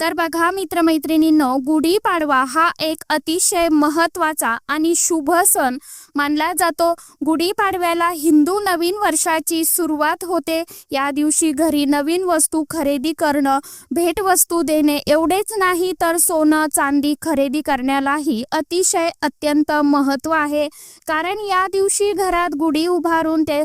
तर बघा मित्रमैत्रिणींनो गुढीपाडवा हा एक अतिशय महत्त्वाचा आणि शुभ सण मानला जातो. गुढीपाडव्याला हिंदू नवीन वर्षाची सुरुवात होते. या दिवशी घरी नवीन वस्तू खरेदी करणं भेटवस्तू देणे एवढेच नाही तर सोनं चांदी खरेदी करण्यालाही अतिशय अत्यंत महत्त्व आहे. कारण या दिवशी घरात गुढी उभारून ते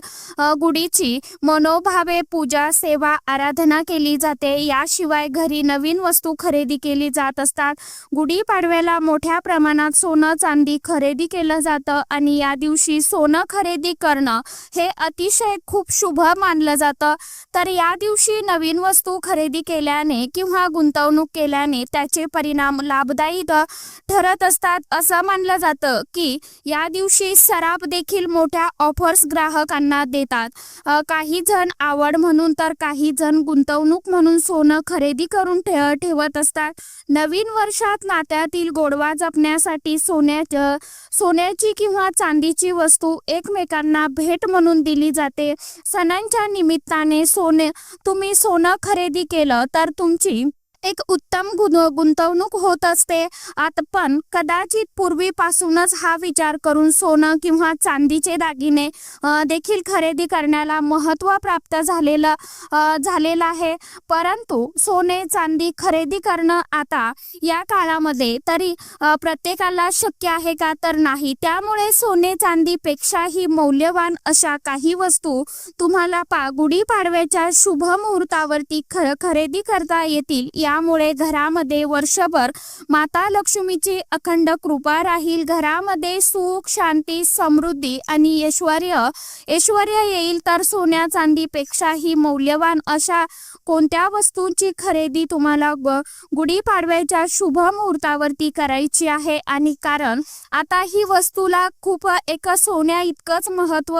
गुढीची मनोभावे पूजा सेवा आराधना केली जाते. याशिवाय घरी नवीन वस्तू खरेदी केली जात असतात. गुढीपाडव्याला मोठ्या प्रमाणात सोनं चांदी खरेदी केलं जातं आणि या दिवशी सोनं खरेदी करणं हे अतिशय खूप शुभ मानलं जातं. तर या दिवशी नवीन वस्तू खरेदी केल्याने किंवा गुंतवणूक केल्याने त्याचे परिणाम लाभदायी ठरत असतात. असं मानलं जातं की या दिवशी सराप देखील मोठ्या ऑफर्स ग्राहकांना देतात. काही जण आवड म्हणून तर काही जण गुंतवणूक म्हणून सोनं खरेदी करून ठेव ठेवत असतात. नवीन वर्षात नात्यातील गोडवा जपण्यासाठी सोन्या सोन्याची किंवा चांदीची वस्तू एकमेकांना भेट म्हणून दिली जाते. सणांच्या निमित्ताने सोने तुम्ही सोनं खरेदी केलं तर तुमची एक उत्तम गुंतवणूक होत असते. आता पण कदाचित पूर्वीपासूनच हा विचार करून सोनं किंवा चांदीचे दागिने देखील खरेदी करण्याला महत्त्व प्राप्त झालेलं झालेलं आहे. परंतु सोने चांदी खरेदी करणं आता या काळामध्ये तरी प्रत्येकाला शक्य आहे का तर नाही. त्यामुळे सोने चांदीपेक्षाही मौल्यवान अशा काही वस्तू तुम्हाला पा गुढीपाडव्याच्या शुभ मुहूर्तावरती ख खरेदी करता येतील या यामुळे घरामध्ये वर्षभर माता लक्ष्मीची अखंड कृपा राहील. घरामध्ये सुख शांती समृद्धी आणि ऐश्वर ऐश्वर येईल तर सोन्या चांदीपेक्षाही मौल्यवान अशा कोणत्या वस्तूंची खरेदी तुम्हाला ग गुढीपाडव्याच्या शुभ मुहूर्तावरती करायची आहे? आणि कारण आता ही वस्तूला खूप एक सोन्या इतकंच महत्त्व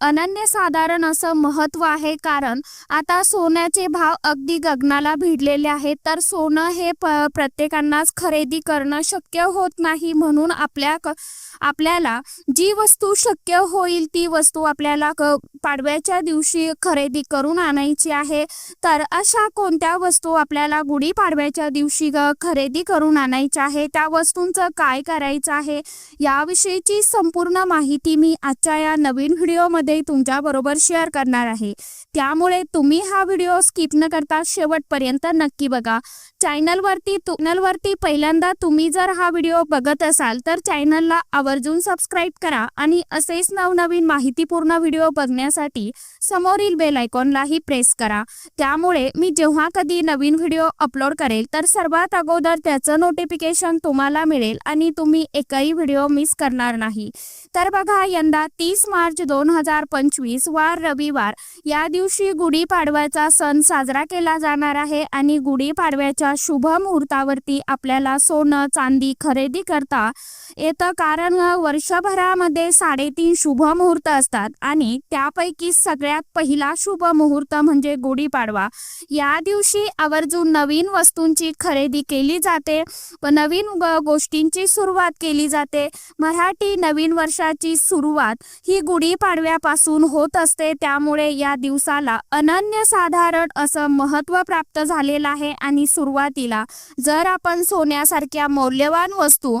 अनन्यसाधारण असं महत्त्व आहे. कारण आता सोन्याचे भाव अगदी गगनाला भिडलेले आहेत. तर सोनं हे प प्रत्येकांनाच खरेदी करणं शक्य होत नाही म्हणून आपल्या क आपल्याला जी वस्तू शक्य होईल ती वस्तू आपल्याला क पाडव्याच्या दिवशी खरेदी करून आणायची आहे. तर अशा कोणत्या वस्तू आपल्याला गुढीपाडव्याच्या दिवशी खरेदी करून आणायच्या आहे? त्या वस्तूंचं काय करायचं आहे? याविषयीची संपूर्ण माहिती मी आजच्या या नवीन व्हिडिओमध्ये तुमच्याबरोबर शेअर करणार आहे. त्यामुळे तुम्ही हा व्हिडिओ स्किप न करता शेवटपर्यंत नक्की बघा. चॅनलवरती चॅनलवरती पहिल्यांदा तुम्ही जर हा व्हिडिओ बघत असाल तर चॅनलला आवर्जून सबस्क्राईब करा आणि असेच नवनवीन माहितीपूर्ण व्हिडिओ बघण्यासाठी समोरील बेल आयकॉनलाही प्रेस करा. त्यामुळे मी जेव्हा कधी नवीन व्हिडिओ अपलोड करेल तर सर्वात अगोदर त्याचं नोटिफिकेशन तुम्हाला मिळेल आणि तुम्ही एकही व्हिडिओ मिस करणार नाही. तर बघा यंदा तीस मार्च दोन हजार पंचवीस वार रविवार. या दिवशी गुढीपाडव्याचा सण साजरा केला जाणार आहे आणि गुढीपाडव्याच्या शुभ मुहूर्तावरती आपल्याला सोनं चांदी खरेदी करता येतं. कारण वर्षभरामध्ये साडेतीन शुभ मुहूर्त असतात आणि त्यापैकी सगळ्यात पहिला शुभ मुहूर्त म्हणजे गुढीपाडवा. या दिवशी आवर्जून नवीन वस्तूंची खरेदी केली जाते व नवीन गोष्टींची सुरुवात केली जाते. मराठी नवीन वर्षाची सुरुवात ही गुढीपाडव्यापासून होत असते. त्यामुळे या दिवसाला अनन्यसाधारण असं महत्त्व प्राप्त झालेलं आहे आणि सुरुवात सुरुवातीला जर आपण सोन्यासारख्या मौल्यवान वस्तू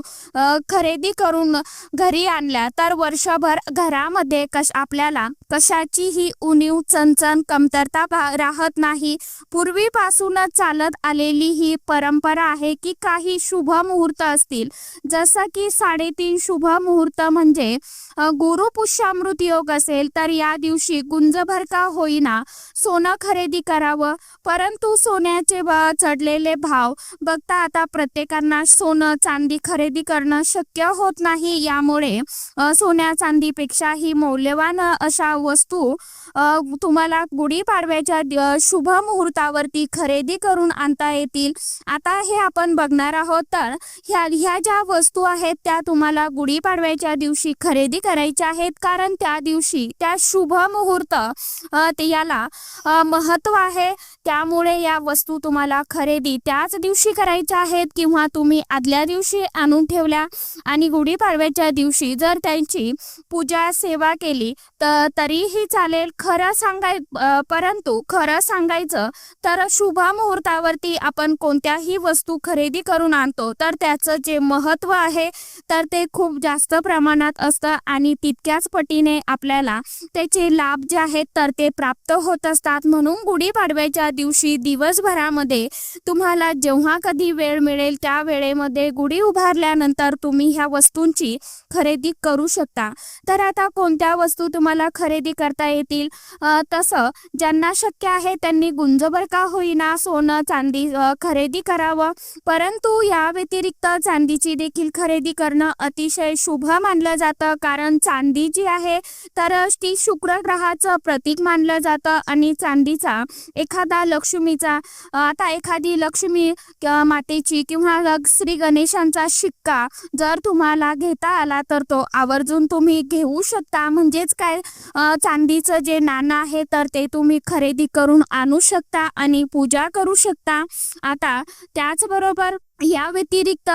खरेदी करून घरी आणल्या तर वर्षभर घरामध्ये कश आपल्याला कशाचीही उणीव चणचण कमतरता राहत नाही. पूर्वीपासूनच चालत आलेली ही परंपरा आहे की काही शुभ मुहूर्त असतील. जसं की साडेतीन शुभ मुहूर्त म्हणजे गुरु गुरुपुष्यामृत योग असेल तर या दिवशी गुंजभर का होईना सोनं खरेदी करावं. परंतु सोन्याचे चढलेले भाव बघता आता प्रत्येकांना सोनं चांदी खरेदी करणं शक्य होत नाही. यामुळे सोन्या सोन्या चांदीपेक्षाही मौल्यवान अशा वस्तू तुम्हाला गुढीपाडव्याच्या शुभ मुहूर्तावरती खरेदी करून आणता येतील. आता हे आपण बघणार आहोत तर ह्या ह्या ज्या वस्तू आहेत त्या तुम्हाला गुढीपाडव्याच्या दिवशी खरेदी करायच्या आहेत. कारण त्या दिवशी त्या शुभ मुहूर्त ते याला महत्त्व महत्त्व आहे. त्यामुळे या वस्तू तुम्हाला खरेदी त्याच दिवशी करायच्या आहेत किंवा तुम्ही आदल्या दिवशी आणून ठेवल्या. आणि गुढीपाडव्याच्या दिवशी जर त्यांची पूजा सेवा केली तर तरीही चालेल. खरं सांगाय परंतु खरं सांगायचं तर शुभ मुहूर्तावरती आपण कोणत्याही वस्तू खरेदी करून आणतो. तर त्याचं जे महत्त्व आहे तर ते खूप जास्त प्रमाणात असतं आणि तितक्याच पटीने आपल्याला त्याचे लाभ जे आहेत तर ते प्राप्त होत असतात. म्हणून गुढीपाडव्याच्या दिवशी दिवसभरामध्ये तुम्हाला जेव्हा कधी वेळ मिळेल त्या वेळेमध्ये गुढी उभारल्यानंतर तुम्ही ह्या वस्तूंची खरेदी करू शकता. तर आता कोणत्या वस्तू तुम्हाला खरेदी करता येतील. तसं ज्यांना शक्य आहे त्यांनी गुंजभर का होईना सोनं चांदी खरेदी करावं. परंतु या व्यतिरिक्त चांदीची देखील खरेदी करणं अतिशय शुभ मानलं जातं. कारण चांदी जी आहे तर ती शुक्र ग्रहाचं प्रतीक मानलं जातं आणि चांदीचा एखादा लक्ष्मीचा आता एखादी लक्ष्मी मातेची किंवा श्री गणेशांचा शिक्का जर तुम्हाला घेता आला तर तो आवर्जून तुम्ही घेऊ शकता. म्हणजेच काय? चांदीचं जे नाणं आहे तर ते तुम्ही खरेदी करून आणू शकता आणि पूजा करू शकता. आता त्याचबरोबर या व्यतिरिक्त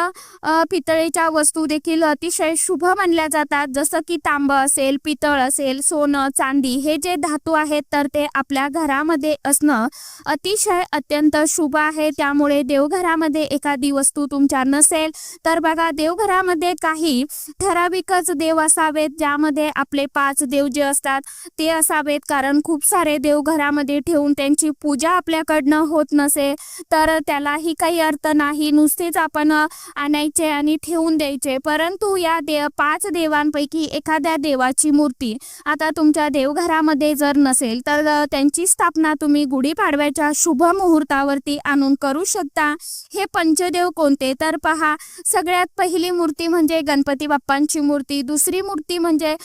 पितळेच्या वस्तू देखील अतिशय शुभ मानल्या जातात. जसं की तांब असेल पितळ असेल सोनं चांदी हे जे धातू आहेत तर ते आपल्या घरामध्ये असणं अतिशय अत्यंत शुभ आहे. त्यामुळे देवघरामध्ये एखादी वस्तू तुमच्या नसेल तर बघा देवघरामध्ये काही ठराविकच देव असावेत ज्यामध्ये आपले पाच देव जे असतात ते असावेत. कारण खूप सारे देव घरामध्ये ठेवून त्यांची पूजा आपल्याकडनं होत नसेल तर त्यालाही काही अर्थ नाही. नुसतेच आपण आणायचे आणि ठेवून द्यायचे. परंतु या दे पाच देवांपैकी एखाद्या देवाची मूर्ती आता तुमच्या देवघरामध्ये जर नसेल तर त्यांची स्थापना तुम्ही गुढीपाडव्याच्या शुभ मुहूर्तावरती आणून करू शकता. हे पंचदेव कोणते? तर पहा सगळ्यात पहिली मूर्ती म्हणजे गणपती बाप्पांची मूर्ती दुसरी मूर्ती म्हणजे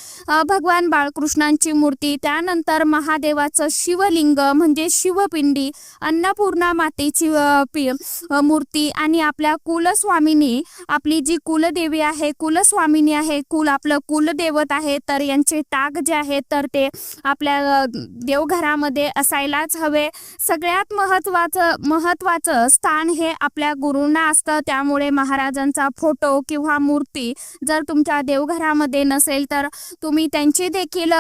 भगवान बाळकृष्णांची मूर्ती त्यानंतर महादेवाचं शिवलिंग म्हणजे शिवपिंडी अन्नपूर्णा मातेची मूर्ती आणि आपल्या कुलस्वामिनी आपली जी कुलदेवी आहे कुलस्वामिनी आहे कुल आपलं कुलदैवत आहे तर यांचे ताग जे आहेत तर ते आपल्या देवघरामध्ये असायलाच हवे. सगळ्यात महत्त्वाचं महत्त्वाचं स्थान हे आपल्या गुरूंना असतं. त्यामुळे महाराजांचा फोटो किंवा मूर्ती जर तुमच्या देवघरामध्ये नसेल तर तुम्ही त्यांची देखील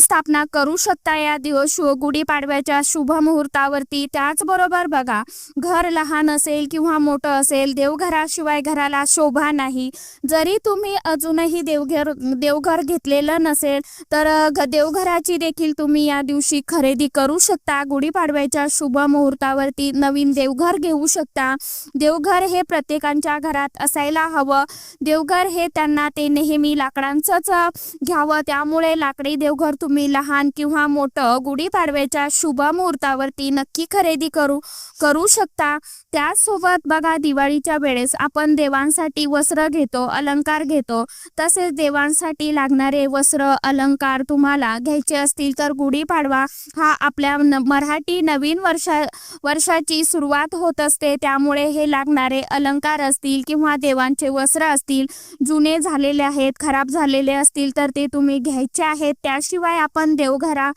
स्थापना करू शकता या दिवस गुढीपाडव्याच्या शुभ मुहूर्तावरती त्याचबरोबर बघा घर लहान असेल किंवा मोठं असेल देवघराशिवाय घराला शोभा नाही. जरी तुम्ही अजूनही देवघर देवघर घेतलेलं नसेल तर देवघराची देखील तुम्ही या दिवशी खरेदी करू शकता. गुढीपाडव्याच्या शुभ मुहूर्तावरती नवीन देवघर घेऊ शकता. देवघर हे प्रत्येकांच्या घरात असायला हवं. देवघर हे त्यांना ते नेहमी लाकडांचंच घ्यावं. त्यामुळे लाकडी देवघर तुम्ही लहान किंवा मोठं गुढीपाडव्याच्या शुभ मुहूर्तावरती नक्की खरेदी करू करू शकता. त्याचसोबत बघा दिवाळीच्या वेळेस आपण देवांसाठी वस्त्र घेतो अलंकार घेतो. तसेच देवांसाठी लागणारे वस्त्र अलंकार तुम्हाला घ्यायचे असतील तर गुढीपाडवा हा आपल्या न- मराठी नवीन वर्षा वर्षाची सुरुवात होत असते. त्यामुळे हे लागणारे अलंकार असतील किंवा देवांचे वस्त्र असतील जुने झालेले आहेत खराब झालेले असतील तर ते तुम्ही घ्यायचे आहेत. त्याशिवाय आपण देवघरा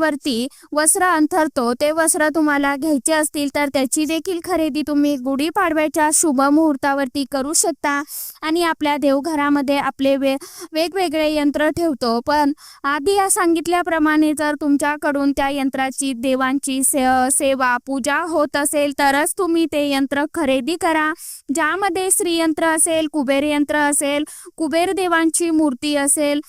वरती वस्त्र अंथरतो. ते वस्त्र तुम्हाला घ्यायचे असतील तर त्याची देखील खरेदी तुम्ही गुढीपाडवा गुढीपाडव्याच्या शुभ मुहूर्तावरती करू शकता. आणि आपल्या देवघरामध्ये आपले वे वेगवेगळे यंत्र ठेवतो. पण आधी या सांगितल्याप्रमाणे जर तुमच्याकडून त्या यंत्राची देवांची से सेवा पूजा होत असेल तरच तुम्ही ते यंत्र खरेदी करा. ज्यामध्ये श्रीयंत्र असेल कुबेर यंत्र असेल कुबेर देवांची मूर्ती असेल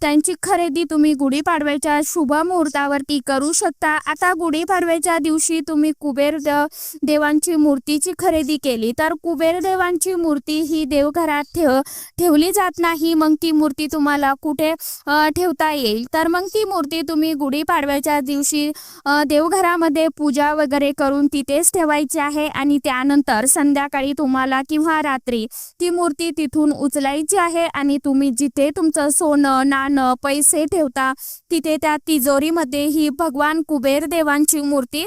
त्यांची खरेदी तुम्ही गुढीपाडव्याच्या शुभ मुहूर्तावरती करू शकता. आता गुढीपाडव्याच्या दिवशी तुम्ही कुबेर देवांची मूर्तीची खरेदी केली. तर कुबेर देवांची मूर्ती ही देवघरात ठेव ठेवली जात नाही. मग ती मूर्ती तुम्हाला कुठे ठेवता येईल? तर मग ती मूर्ती तुम्ही गुढीपाडव्याच्या दिवशी देवघरामध्ये पूजा वगैरे करून तिथेच ठेवायची आहे. आणि त्यानंतर संध्याकाळी तुम्हाला किंवा रात्री ती मूर्ती तिथून उचलायची आहे. आणि तुम्ही जिथे तुमचं सोनं नाणं पैसे ठेवता तिथे त्या तिजोरीमध्ये ही भगवान कुबेर देवांची मूर्ती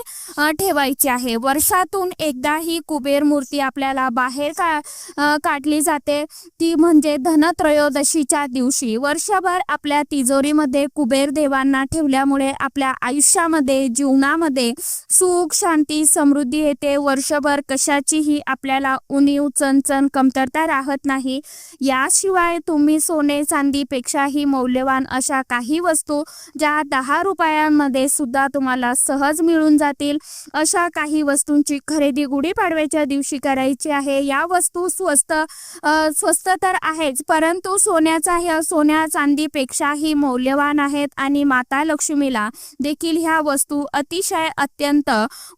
ठेवायची आहे. वर्षातून एकदा ही कुबेर मूर्ती मूर्ती आपल्याला बाहेर का काढली जाते. ती म्हणजे धनत्रयोदशीच्या दिवशी. वर्षभर आपल्या तिजोरीमध्ये कुबेर देवांना ठेवल्यामुळे आपल्या आयुष्यामध्ये जीवनामध्ये सुख शांती समृद्धी येते. वर्षभर कशाचीही आपल्याला उणीव चणचण कमतरता राहत नाही. याशिवाय तुम्ही सोने चांदीपेक्षाही मौल्यवान अशा काही वस्तू ज्या दहा रुपयांमध्ये सुद्धा तुम्हाला सहज मिळून जातील. अशा काही वस्तूंची खरेदी गुढीपाडव्याच्या दिवशी करायची आहे? या वस्तू स्वस्त स्वस्त तर आहेच परंतु सोन्याचा ह्या सोन्या चांदीपेक्षाही मौल्यवान आहेत आणि माता लक्ष्मीला देखील ह्या वस्तू अतिशय अत्यंत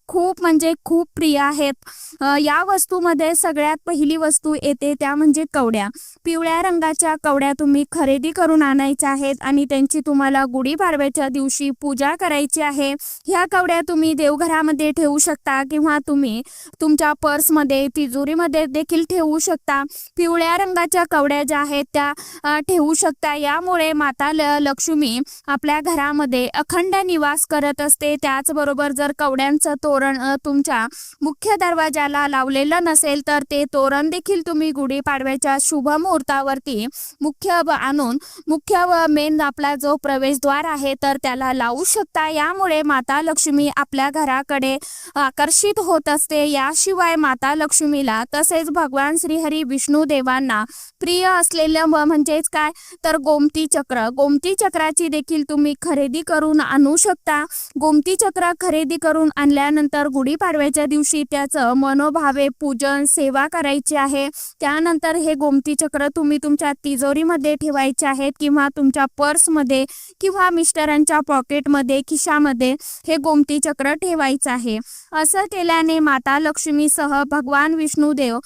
खूप म्हणजे खूप प्रिय आहेत. या वस्तूमध्ये सगळ्यात पहिली वस्तू येते त्या म्हणजे कवड्या. पिवळ्या रंगाच्या कवड्या तुम्ही खरेदी करून आणायच्या आहेत आणि त्यांची तुम्हाला गुढीपाडव्याच्या दिवशी पूजा करायची आहे. ह्या कवड्या तुम्ही देवघरामध्ये ठेवू शकता किंवा तुम्ही तुमच्या पर्स पर्समध्ये तिजोरीमध्ये देखील ठेवू शकता. पिवळ्या रंगाच्या कवड्या ज्या आहेत त्या ठेवू शकता. यामुळे माता लक्ष्मी आपल्या घरामध्ये अखंड निवास करत असते. त्याचबरोबर जर कवड्यांचं तोरण तुमच्या मुख्य दरवाजाला लावलेलं नसेल तर ते तोरण देखील तुम्ही गुढीपाडव्याच्या शुभ मुहूर्तावरती मुख्य आणून मुख्य मेन आपला जो प्रवेशद्वार आहे तर त्याला लावू शकता. यामुळे माता लक्ष्मी आपल्या घराकडे आकर्षित होत असते. याशिवाय माता लक्ष्मीला तसेच भगवान श्रीहरी विष्णू देवांना प्रिय असलेलं म्हणजेच काय? तर गोमती चक्र. गोमती चक्राची देखील तुम्ही खरेदी करून आणू शकता. गोमती चक्र खरेदी करून आणल्यानंतर गुढीपाडव्याच्या दिवशी त्याचं मनोभावे पूजन सेवा करायची आहे. त्यानंतर हे गोमती चक्र तुम्ही तुमच्या तिजोरीमध्ये ठेवायचे आहेत किंवा तुमच्या पर्समध्ये किंवा मिस्टरांच्या पॉकेटमध्ये खिशामध्ये हे गोमती चक्र ठेवायचं आहे. असं केल्याने माता लक्ष्मीसह भगवान विष्णुदेव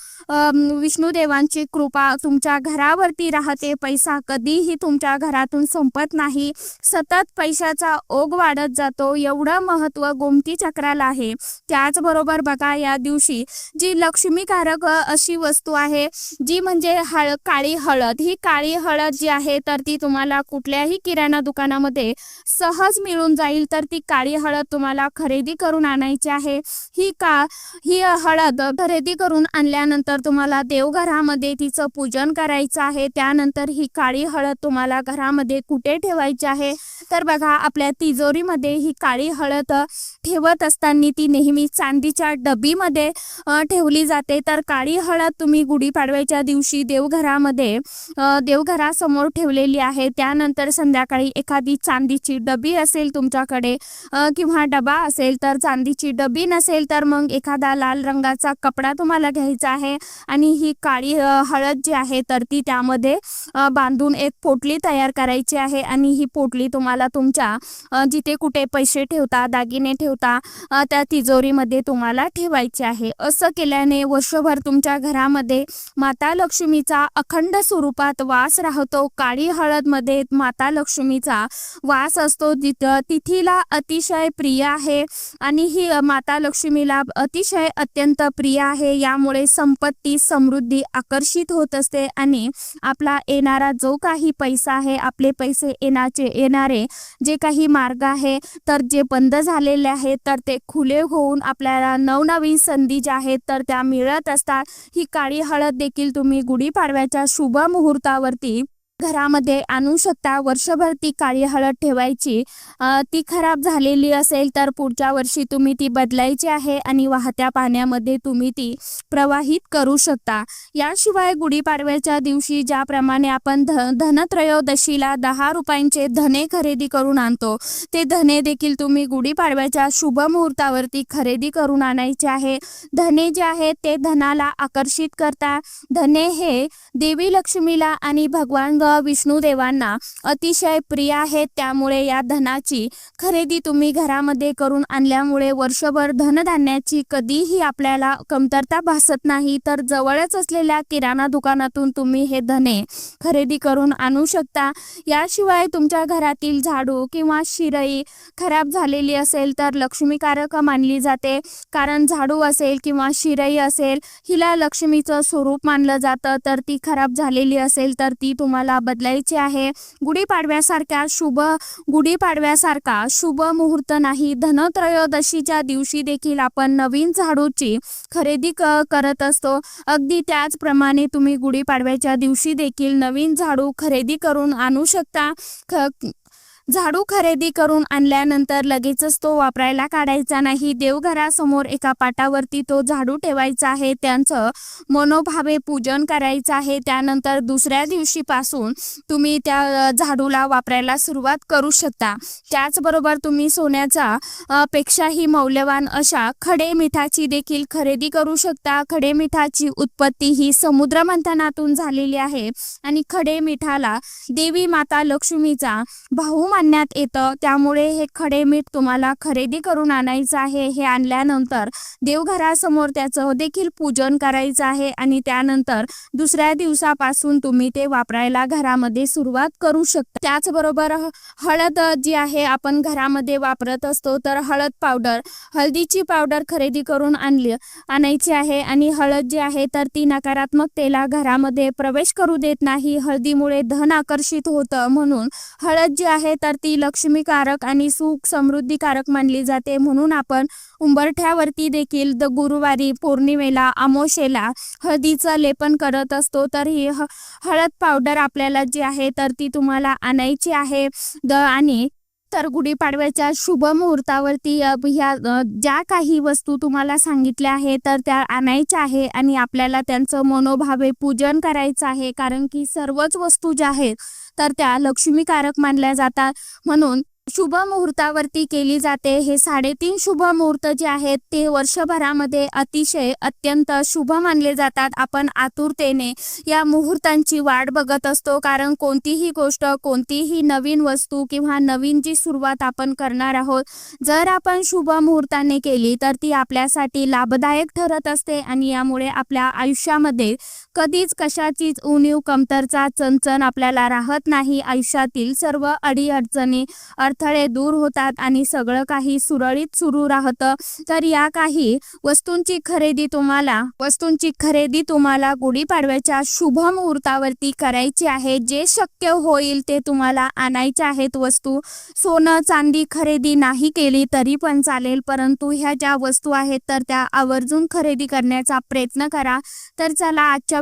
विष्णुदेवांची कृपा तुम तुमच्या घरावरती राहते. पैसा कधीही तुमच्या घरातून संपत नाही. सतत पैशाचा ओघ वाढत जातो. एवढं महत्त्व गोमती चक्राला आहे. त्याचबरोबर बघा या दिवशी जी लक्ष्मीकारक अशी वस्तू आहे जी म्हणजे हळ काळी हळद. ही काळी हळद जी आहे तर ती तुम्हाला कुठल्याही किराणा दुकानामध्ये सहज मिळून जाईल. तर ती काळी हळद तुम्हाला खरेदी करून आणायची आहे. ही का ही हळद खरेदी करून आणल्यानंतर तुम्हाला देवघरामध्ये तिचं पूजन करायचं आहे त्यानंतर ही काळी हळद तुम्हाला घरामध्ये कुठे ठेवायची आहे? तर बघा आपल्या तिजोरीमध्ये ही काळी हळद ठेवत असताना ती नेहमी चांदीच्या डबीमध्ये ठेवली जाते. तर काळी हळद तुम्ही गुढीपाडव्याच्या दिवशी देवघरामध्ये देवघरासमोर ठेवलेली आहे. त्यानंतर संध्याकाळी एखादी चांदीची डबी असेल तुमच्याकडे किंवा डबा असेल तर चांदीची डबी नसेल तर मग एखादा लाल रंगाचा कपडा तुम्हाला घ्यायचा आहे. आणि ही काळी हळद जी आहे तर ती त्यामध्ये बांधून एक पोटली तयार करायची आहे आणि ही पोटली तुम्हाला तुमच्या जिथे कुठे पैसे ठेवता दागिने ठेवता त्या तिजोरीमध्ये तुम्हाला ठेवायचे आहे. असं केल्याने वर्षभर तुमच्या घरामध्ये माता लक्ष्मीचा अखंड स्वरूपात वास राहतो. काळी हळदमध्ये माता लक्ष्मीचा वास असतो. तिथीला अतिशय प्रिय आहे आणि ही माता लक्ष्मीला अतिशय अत्यंत प्रिय आहे. यामुळे संपत्ती समृद्धी आकर्षित होत असते आणि आपला येणारा जो काही पैसा आहे आपले पैसे येण्याचे येणारे जे काही मार्ग आहे तर जे बंद झालेले आहेत तर ते खुले होऊन आपल्याला नवनवीन संधी ज्या आहेत तर त्या मिळत असतात. ही काळी हळद देखील तुम्ही गुढीपाडव्याच्या शुभ मुहूर्तावरती घरामध्ये आणू शकता वर्षभर ती काळी हळद ठेवायची ती खराब झालेली असेल तर पुढच्या वर्षी तुम्ही ती बदलायची आहे आणि वाहत्या पाण्यामध्ये तुम्ही ती प्रवाहित करू शकता. याशिवाय गुढीपाडव्याच्या दिवशी ज्याप्रमाणे आपण ध धनत्रयोदशीला दहा रुपयांचे धने खरेदी करून आणतो ते धने देखील तुम्ही गुढीपाडव्याच्या शुभ मुहूर्तावरती खरेदी करून आणायचे आहे. धने जे आहेत ते धनाला आकर्षित करता. धने हे देवी लक्ष्मीला आणि भगवान ग विष्णुदेवांना अतिशय प्रिय आहे. त्यामुळे या धनाची खरेदी तुम्ही घरामध्ये करून आणल्यामुळे वर्षभर धनधान्याची कधीही आपल्याला कमतरता भासत नाही. तर जवळच असलेल्या किराणा दुकानातून तुम्ही हे धने खरेदी करून आणू शकता. याशिवाय तुमच्या घरातील झाडू किंवा शिरई खराब झालेली असेल तर लक्ष्मीकारक मानली जाते. कारण झाडू असेल किंवा शिरई असेल हिला लक्ष्मीचं स्वरूप मानलं जातं. तर ती खराब झालेली असेल तर ती तुम्हाला बदलायची आहे. गुढीपाडव्यासारख्या शुभ गुढीपाडव्यासारखा शुभ मुहूर्त नाही. धनत्रयोदशीच्या दिवशी देखील आपण नवीन झाडूची खरेदी क करत असतो. अगदी त्याचप्रमाणे तुम्ही गुढीपाडव्याच्या दिवशी देखील नवीन झाडू खरेदी करून आणू शकता. ख झाडू खरेदी करून आणल्यानंतर लगेचच तो वापरायला काढायचा नाही. देवघरासमोर एका पाटावरती तो झाडू ठेवायचा आहे. त्यांचं मनोभावे पूजन करायचं आहे. त्यानंतर दुसऱ्या दिवशीपासून तुम्ही त्या झाडूला वापरायला सुरुवात करू शकता. त्याचबरोबर तुम्ही सोन्याचा पेक्षाही मौल्यवान अशा खडे मिठाची देखील खरेदी करू शकता. खडे मिठाची उत्पत्ती ही समुद्र मंथनातून झालेली आहे. आणि खडे मिठाला देवी माता लक्ष्मीचा भाऊ मानण्यात येतं. त्यामुळे हे खडे मीठ तुम्हाला खरेदी करून आणायचं आहे. हे आणल्यानंतर देवघरासमोर त्याचं देखील पूजन करायचं आहे आणि त्यानंतर दुसऱ्या दिवसापासून तुम्ही ते वापरायला घरामध्ये सुरुवात करू शकता. त्याचबरोबर हळद जी आहे आपण घरामध्ये वापरत असतो तर हळद पावडर हळदीची पावडर खरेदी करून आणली आणायची आहे आणि हळद जी आहे तर ती नकारात्मकतेला घरामध्ये प्रवेश करू देत नाही. हळदीमुळे धन आकर्षित होतं म्हणून हळद जी आहे तर ती लक्ष्मीकारक आणि सुख समृद्धीकारक मानली जाते. म्हणून आपण उंबरठ्यावरती देखील द गुरुवारी पौर्णिमेला अमोशेला हळदीचं लेपन करत असतो. तर ही हळद पावडर आपल्याला जी आहे तर ती तुम्हाला आणायची आहे. द आणि तर गुढीपाडव्याच्या शुभ मुहूर्तावरती ह्या ज्या काही वस्तू तुम्हाला सांगितल्या आहे तर त्या आणायच्या आहे आणि आपल्याला त्यांचं मनोभावे पूजन करायचं आहे. कारण की सर्वच वस्तू ज्या आहेत तर त्या लक्ष्मीकारक मानल्या जातात. म्हणून शुभ मुहूर्तावरती केली जाते. हे साडेतीन शुभ मुहूर्त जे आहेत ते वर्षभरामध्ये अतिशय अत्यंत शुभ मानले जातात. आपण आतुरतेने या मुहूर्तांची वाट बघत असतो. कारण कोणतीही गोष्ट कोणतीही नवीन वस्तू किंवा नवीन जी सुरुवात आपण करणार आहोत जर आपण शुभ मुहूर्ताने केली तर ती आपल्यासाठी लाभदायक ठरत असते आणि यामुळे आपल्या आयुष्यामध्ये कधीच कशाचीच उणीव कमतरचा चणचण आपल्याला राहत नाही. आयुष्यातील सर्व अडीअडचणी अडथळे दूर होतात आणि सगळं काही सुरळीत सुरू राहतं. तर या काही वस्तूंची खरेदी तुम्हाला वस्तूंची खरेदी तुम्हाला गुढीपाडव्याच्या शुभ मुहूर्तावरती करायची आहे. जे शक्य होईल ते तुम्हाला आणायचे आहेत. वस्तू सोनं चांदी खरेदी नाही केली तरी पण चालेल. परंतु ह्या ज्या वस्तू आहेत तर त्या आवर्जून खरेदी करण्याचा प्रयत्न करा. तर चला आजच्या